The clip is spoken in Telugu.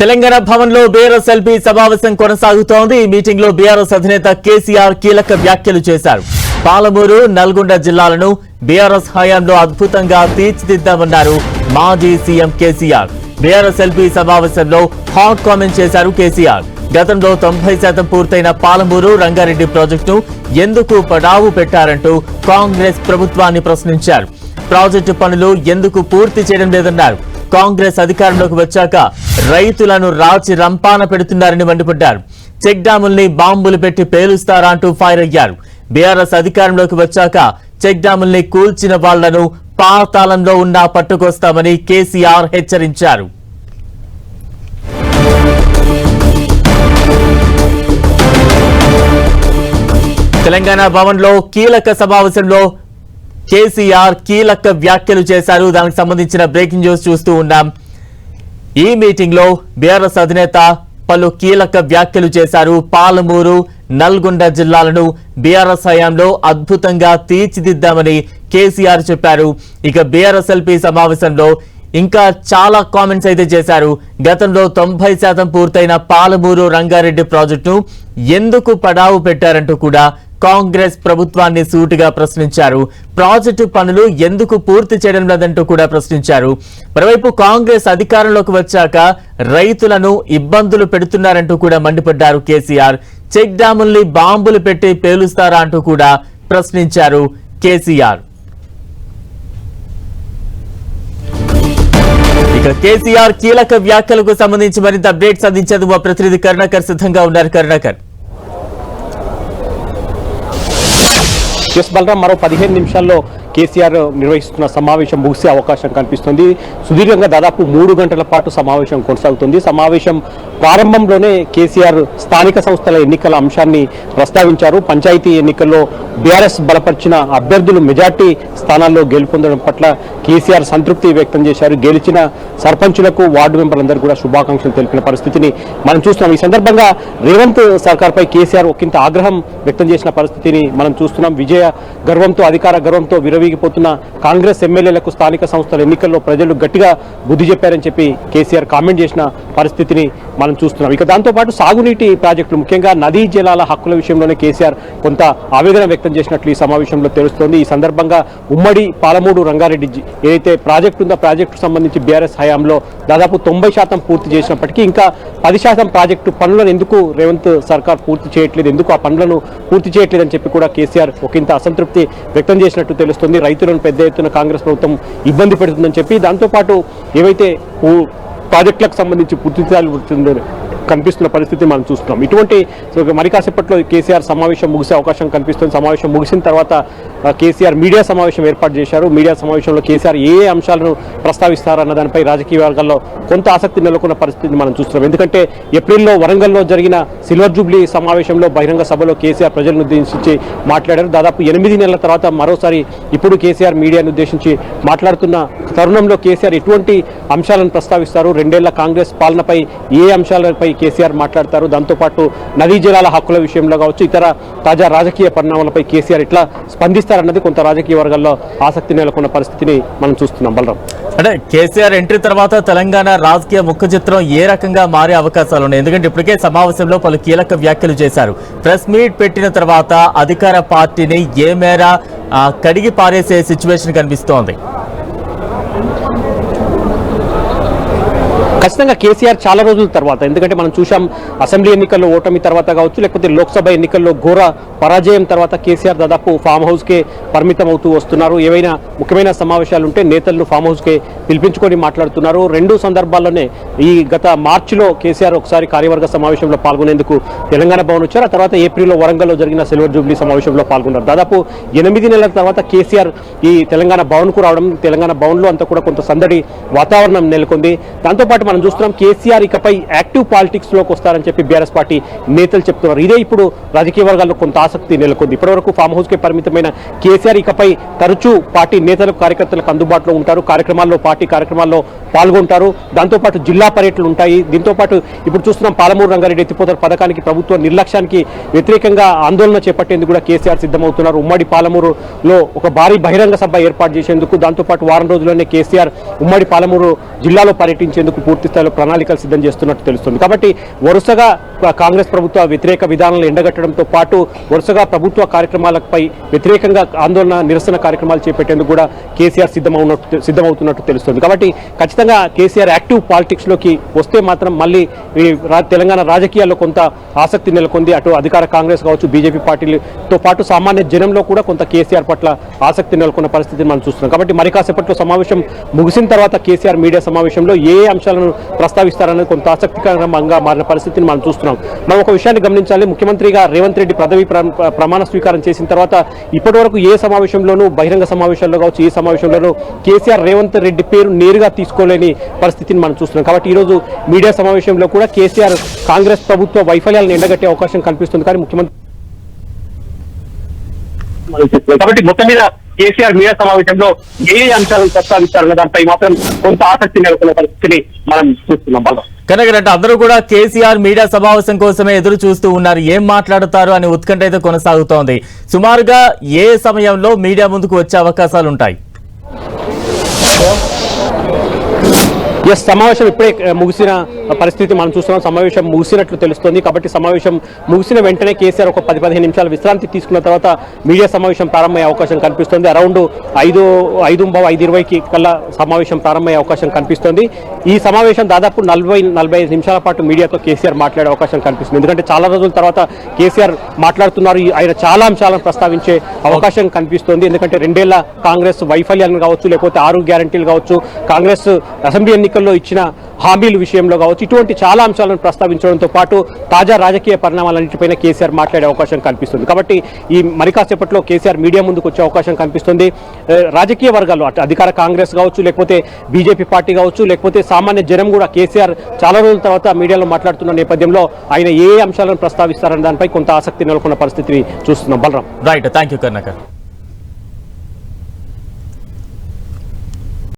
తెలంగాణ భవన్లో బీఆర్ఎస్ ఎల్పీ సమావేశం కొనసాగుతోంది. ఈ మీటింగ్లో బీఆర్ఎస్ అధినేత కేసీఆర్ కీలక వ్యాఖ్యలు చేశారు. పాలమూరు నల్గొండ జిల్లాలను బీఆర్ఎస్ హయాంలో అద్భుతంగా తీర్చిదిద్దామన్నారు మాజీ సీఎం కేసీఆర్. బీఆర్ఎస్ ఎల్పీ సమావేశంలో హాట్ కామెంట్ చేశారు కేసీఆర్. గతంలో తొంభై శాతం పూర్తయిన పాలమూరు రంగారెడ్డి ప్రాజెక్టును ఎందుకు పడావు పెట్టారంటూ కాంగ్రెస్ ప్రభుత్వాన్ని ప్రశ్నించారు. ప్రాజెక్టు పనులు ఎందుకు పూర్తి చేయడం లేదన్నారు. కాంగ్రెస్ అధికారంలోకి వచ్చాక రైతులను రాచి రంపాన పెడుతున్నారని మండిపడ్డారు. చెక్ డ్యాముల్ని బాంబులు పెట్టి పేలుస్తారా అంటూ ఫైర్ అయ్యారు. బీఆర్ఎస్ అధికారంలోకి వచ్చాక చెక్ డ్యాముల్ని కూల్చిన వాళ్ళను పాతాళంలో ఉన్నా పట్టుకొస్తామని కేసీఆర్ హెచ్చరించారు. తెలంగాణ భవన్లో కీలక సమావేశంలో కేసీఆర్ కీలక వ్యాఖ్యలు చేశారు. దానికి సంబంధించిన బ్రేకింగ్ న్యూస్ చూస్తూ ఉన్నాం. ఈ మీటింగ్లో బీఆర్ఎస్ అధినేత పలు కీలక వ్యాఖ్యలు చేశారు. పాలమూరు నల్గొండ జిల్లాలను బీఆర్ఎస్ హయాంలో అద్భుతంగా తీర్చిదిద్దామని కేసీఆర్ చెప్పారు. ఇక బీఆర్ఎస్ఎల్పీ సమావేశంలో ఇంకా చాలా కామెంట్స్ అయితే చేశారు. గతంలో తొంభై శాతం పూర్తయిన పాలమూరు రంగారెడ్డి ప్రాజెక్టును ఎందుకు పడావు పెట్టారంటూ కూడా కాంగ్రెస్ ప్రభుత్వాన్ని సూటిగా ప్రశ్నించారు. ప్రాజెక్టు పనులు ఎందుకు పూర్తి చేయడం లేదంటూ కూడా ప్రశ్నించారు. మరోవైపు కాంగ్రెస్ అధికారంలోకి వచ్చాక రైతులను ఇబ్బందులు పెడుతున్నారంటూ కూడా మండిపడ్డారు కేసీఆర్. చెక్ డ్యాముల్ని బాంబులు పెట్టి పేలుస్తారా అంటూ కూడా ప్రశ్నించారు కేసీఆర్. ఇక కేసీఆర్ కీలక వ్యాఖ్యలకు సంబంధించి మరింత అప్డేట్స్ అందించేందుకు మా ప్రతినిధి కరుణాకర్ సిద్ధంగా ఉన్నారు. కరుణాకర్. ఎస్ బలరాం మరో పదిహేను నిమిషాల్లో కేసీఆర్ నిర్వహిస్తున్న సమావేశం ముగిసే అవకాశం కనిపిస్తుంది. సుదీర్ఘంగా దాదాపు మూడు గంటల పాటు సమావేశం కొనసాగుతుంది. సమావేశం ప్రారంభంలోనే కేసీఆర్ స్థానిక సంస్థల ఎన్నికల అంశాన్ని ప్రస్తావించారు. పంచాయతీ ఎన్నికల్లో బీఆర్ఎస్ బలపరిచిన అభ్యర్థులు మెజార్టీ స్థానాల్లో గెలుపొందడం పట్ల కేసీఆర్ సంతృప్తి వ్యక్తం చేశారు. గెలిచిన సర్పంచులకు వార్డు మెంబర్లందరూ కూడా శుభాకాంక్షలు తెలిపిన పరిస్థితిని మనం చూస్తున్నాం. ఈ సందర్భంగా రేవంత్ సర్కార్పై కేసీఆర్ ఒకంత ఆగ్రహం వ్యక్తం చేసిన పరిస్థితిని మనం చూస్తున్నాం. విజయ గర్వంతో అధికార గర్వంతో విరవి విరవీగిపోతున్న కాంగ్రెస్ ఎమ్మెల్యేలకు స్థానిక సంస్థల ఎన్నికల్లో ప్రజలు గట్టిగా బుద్ధి చెప్పారని చెప్పి కేసీఆర్ కామెంట్ చేసిన పరిస్థితిని మనం చూస్తున్నాం. ఇక దాంతోపాటు సాగునీటి ప్రాజెక్టులు ముఖ్యంగా నదీ జలాల హక్కుల విషయంలోనే కేసీఆర్ కొంత ఆవేదన వ్యక్తం చేసినట్లు ఈ సమావేశంలో తెలుస్తోంది. ఈ సందర్భంగా ఉమ్మడి పాలమూడు రంగారెడ్డి జి- ఏదైతే ప్రాజెక్టు ఉందో ప్రాజెక్టు సంబంధించి బీఆర్ఎస్ హయాంలో దాదాపు తొంభై శాతం పూర్తి చేసినప్పటికీ ఇంకా పది శాతం ప్రాజెక్టు పనులను ఎందుకు రేవంత్ సర్కార్ పూర్తి చేయట్లేదు ఎందుకు ఆ పనులను పూర్తి చేయట్లేదని చెప్పి కూడా కేసీఆర్ ఒకంత అసంతృప్తి వ్యక్తం చేసినట్టు తెలుస్తుంది. రైతులను పెద్ద ఎత్తున కాంగ్రెస్ ప్రభుత్వం ఇబ్బంది పెడుతుందని చెప్పి దాంతోపాటు ఏవైతే ప్రాజెక్టులకు సంబంధించి పూర్తి చేయాల్సి ఉంటుందో కనిపిస్తున్న పరిస్థితి మనం చూస్తున్నాం. ఇటువంటి మరి కాసేపట్లో కేసీఆర్ సమావేశం ముగిసే అవకాశం కనిపిస్తుంది. సమావేశం ముగిసిన తర్వాత కేసీఆర్ మీడియా సమావేశం ఏర్పాటు చేశారు. మీడియా సమావేశంలో కేసీఆర్ ఏ ఏ అంశాలను ప్రస్తావిస్తారన్న దానిపై రాజకీయ వర్గాల్లో కొంత ఆసక్తి నెలకొన్న పరిస్థితిని మనం చూస్తున్నాం. ఎందుకంటే ఏప్రిల్లో వరంగల్లో జరిగిన సిల్వర్ జూబ్లీ సమావేశంలో బహిరంగ సభలో కేసీఆర్ ప్రజలను ఉద్దేశించి మాట్లాడారు. దాదాపు ఎనిమిది నెలల తర్వాత మరోసారి ఇప్పుడు కేసీఆర్ మీడియాను ఉద్దేశించి మాట్లాడుతున్న తరుణంలో కేసీఆర్ ఎటువంటి అంశాలను ప్రస్తావిస్తారు? రెండేళ్ళ కాంగ్రెస్ పాలనపై ఏ అంశాలపై కేసీఆర్ మాట్లాడతారు. దాంతోపాటు నదీ జలాల హక్కుల విషయంలో కావచ్చు ఇతర తాజా రాజకీయ పరిణామాలపై కేసీఆర్ ఇట్లా స్పందిస్తారన్నది కొంత రాజకీయ వర్గాల్లో ఆసక్తి నెలకొన్న పరిస్థితిని మనం చూస్తున్నాం. బలరాం. అంటే కేసీఆర్ ఎంట్రీ తర్వాత తెలంగాణ రాజకీయ ముఖ చిత్రం ఏ రకంగా మారే అవకాశాలు ఉన్నాయి? ఎందుకంటే ఇప్పటికే సమావేశంలో పలు కీలక వ్యాఖ్యలు చేశారు. ప్రెస్ మీట్ పెట్టిన తర్వాత అధికార పార్టీని ఏ మేర కడిగి పారేసే సిచ్యువేషన్ కనిపిస్తోంది. ఖచ్చితంగా కేసీఆర్ చాలా రోజుల తర్వాత ఎందుకంటే మనం చూసాం అసెంబ్లీ ఎన్నికల్లో ఓటమి తర్వాత కావచ్చు లేకపోతే లోక్సభ ఎన్నికల్లో ఘోర పరాజయం తర్వాత కేసీఆర్ దాదాపు ఫామ్ హౌస్కే పరిమితం అవుతూ వస్తున్నారు. ఏవైనా ముఖ్యమైన సమావేశాలు ఉంటే నేతలను ఫామ్ హౌస్కే పిలిపించుకొని మాట్లాడుతున్నారు. రెండు సందర్భాల్లోనే ఈ గత మార్చిలో కేసీఆర్ ఒకసారి కార్యవర్గ సమావేశంలో పాల్గొనేందుకు తెలంగాణ భవన్ వచ్చారు. ఆ తర్వాత ఏప్రిల్లో వరంగల్లో జరిగిన సిల్వర్ జూబ్లీ సమావేశంలో పాల్గొన్నారు. దాదాపు ఎనిమిది నెలల తర్వాత కేసీఆర్ ఈ తెలంగాణ భవన్కు రావడం తెలంగాణ భవన్లో అంతా కూడా కొంత సందడి వాతావరణం నెలకొంది. దాంతోపాటు మనం చూస్తున్నాం కేసీఆర్ ఇకపై యాక్టివ్ పాలిటిక్స్లోకి వస్తారని చెప్పి బీఆర్ఎస్ పార్టీ నేతలు చెప్తున్నారు. ఇదే ఇప్పుడు రాజకీయ వర్గాల్లో కొంత ఆసక్తి నెలకొంది. ఇప్పటివరకు ఫామ్ హౌస్కి పరిమితమైన కేసీఆర్ ఇకపై తరచూ పార్టీ నేతలకు కార్యకర్తలకు అందుబాటులో ఉంటారు. కార్యక్రమాల్లో పార్టీ పార్టీ కార్యక్రమాల్లో పాల్గొంటారు. దాంతోపాటు జిల్లా పర్యటనలు ఉంటాయి. దీంతోపాటు ఇప్పుడు చూస్తున్నాం పాలమూరు రంగారెడ్డి ఎత్తిపోతల పథకానికి ప్రభుత్వ నిర్లక్ష్యానికి వ్యతిరేకంగా ఆందోళన చేపట్టేందుకు కూడా కేసీఆర్ సిద్ధమవుతున్నారు. ఉమ్మడి పాలమూరులో ఒక భారీ బహిరంగ సభ ఏర్పాటు చేసేందుకు దాంతోపాటు వారం రోజుల్లోనే కేసీఆర్ ఉమ్మడి పాలమూరు జిల్లాలో పర్యటించేందుకు పూర్తి స్థాయిలో ప్రణాళికలు సిద్ధం చేస్తున్నట్టు తెలుస్తుంది. కాబట్టి వరుసగా కాంగ్రెస్ ప్రభుత్వ వ్యతిరేక విధానాలను ఎండగట్టడంతో పాటు వరుసగా ప్రభుత్వ కార్యక్రమాలపై వ్యతిరేకంగా ఆందోళన నిరసన కార్యక్రమాలు చేపట్టేందుకు కూడా కేసీఆర్ సిద్ధమవునట్టు సిద్ధమవుతున్నట్టు తెలుస్తుంది. కాబట్టి ఖచ్చితంగా కేసీఆర్ యాక్టివ్ పాలిటిక్స్లోకి వస్తే మాత్రం మళ్ళీ తెలంగాణ రాజకీయాల్లో కొంత ఆసక్తి నెలకొంది. అటు అధికార కాంగ్రెస్ కావచ్చు బీజేపీ పార్టీలతో పాటు సామాన్య జనంలో కూడా కొంత కేసీఆర్ పట్ల ఆసక్తి నెలకొన్న పరిస్థితిని మనం చూస్తున్నాం. కాబట్టి మరి కాసేపట్లో సమావేశం ముగిసిన తర్వాత కేసీఆర్ మీడియా సమావేశంలో ఏ అంశాలను ప్రస్తావిస్తారనేది కొంత ఆసక్తికరంగా మారిన పరిస్థితిని మనం చూస్తున్నాం. మనం ఒక విషయాన్ని గమనించాలి. ముఖ్యమంత్రిగా రేవంత్ రెడ్డి పదవి ప్రమాణ స్వీకారం చేసిన తర్వాత ఇప్పటివరకు ఏ సమావేశంలోనూ బహిరంగ సమావేశాల్లో కావచ్చు ఏ సమావేశంలోనూ కేసీఆర్ రేవంత్ రెడ్డి పేరు నేరుగా తీసుకోలేని పరిస్థితిని మనం చూస్తున్నాం. కాబట్టి ఈరోజు మీడియా సమావేశంలో కూడా కేసీఆర్ కాంగ్రెస్ ప్రభుత్వ వైఫల్యాలను ఎండగట్టే అవకాశం కనిపిస్తుంది కానీ ముఖ్యమంత్రి కాబట్టి మొత్తం మీద కేసీఆర్ మీడియా సమావేశంలో ఏ అంశాలను ప్రస్తావిస్తారన్న దానిపై మాత్రం కొంత ఆసక్తి నెలకొన్న పరిస్థితిని మనం చూస్తున్నాం. బాగా కనుక అందరూ కూడా కేసీఆర్ మీడియా సమావేశం కోసమే ఎదురు చూస్తూ ఉన్నారు. ఏం మాట్లాడతారు అని ఉత్కంఠ అయితే కొనసాగుతోంది. సుమారుగా ఏ సమయంలో మీడియా ముందుకు వచ్చే అవకాశాలు ఉంటాయి? ఎస్ సమావేశం ఇప్పుడే ముగిసిన పరిస్థితి మనం చూస్తున్నాం. సమావేశం ముగిసినట్లు తెలుస్తుంది. కాబట్టి సమావేశం ముగిసిన వెంటనే కేసీఆర్ ఒక పది పదిహేను నిమిషాలు విశ్రాంతి తీసుకున్న తర్వాత మీడియా సమావేశం ప్రారంభమయ్యే అవకాశం కనిపిస్తుంది. అరౌండ్ ఐదు ఐదు ఐదు ఇరవైకి కల్లా సమావేశం ప్రారంభమయ్యే అవకాశం కనిపిస్తుంది. ఈ సమావేశం దాదాపు నలభై నలభై ఐదు నిమిషాల పాటు మీడియాతో కేసీఆర్ మాట్లాడే అవకాశం కనిపిస్తుంది. ఎందుకంటే చాలా రోజుల తర్వాత కేసీఆర్ మాట్లాడుతున్నారు. ఈ- ఆయన చాలా అంశాలను ప్రస్తావించే అవకాశం కనిపిస్తుంది. ఎందుకంటే రెండేళ్ళ కాంగ్రెస్ వైఫల్యాలను కావచ్చు లేకపోతే ఆరు గ్యారంటీలు కావచ్చు కాంగ్రెస్ అసెంబ్లీ ఎన్నికల్లో ఇచ్చిన హామీల విషయంలో కావచ్చు ఇటువంటి చాలా అంశాలను ప్రస్తావించడంతో పాటు తాజా రాజకీయ పరిణామాలన్నింటిపైన కేసీఆర్ మాట్లాడే అవకాశం కనిపిస్తుంది. కాబట్టి ఈ మరికాసేపట్లో కేసీఆర్ మీడియా ముందుకు వచ్చే అవకాశం కనిపిస్తుంది. రాజకీయ వర్గాలు అటు అధికార కాంగ్రెస్ కావచ్చు లేకపోతే బీజేపీ పార్టీ కావచ్చు లేకపోతే సామాన్య జనం కూడా కేసీఆర్ చాలా రోజుల తర్వాత మీడియాలో మాట్లాడుతున్న నేపథ్యంలో ఆయన ఏ అంశాలను ప్రస్తావిస్తారన్న దానిపై కొంత ఆసక్తి నెలకొన్న పరిస్థితిని చూస్తున్నాం. Balaram. Right thank you Karunakar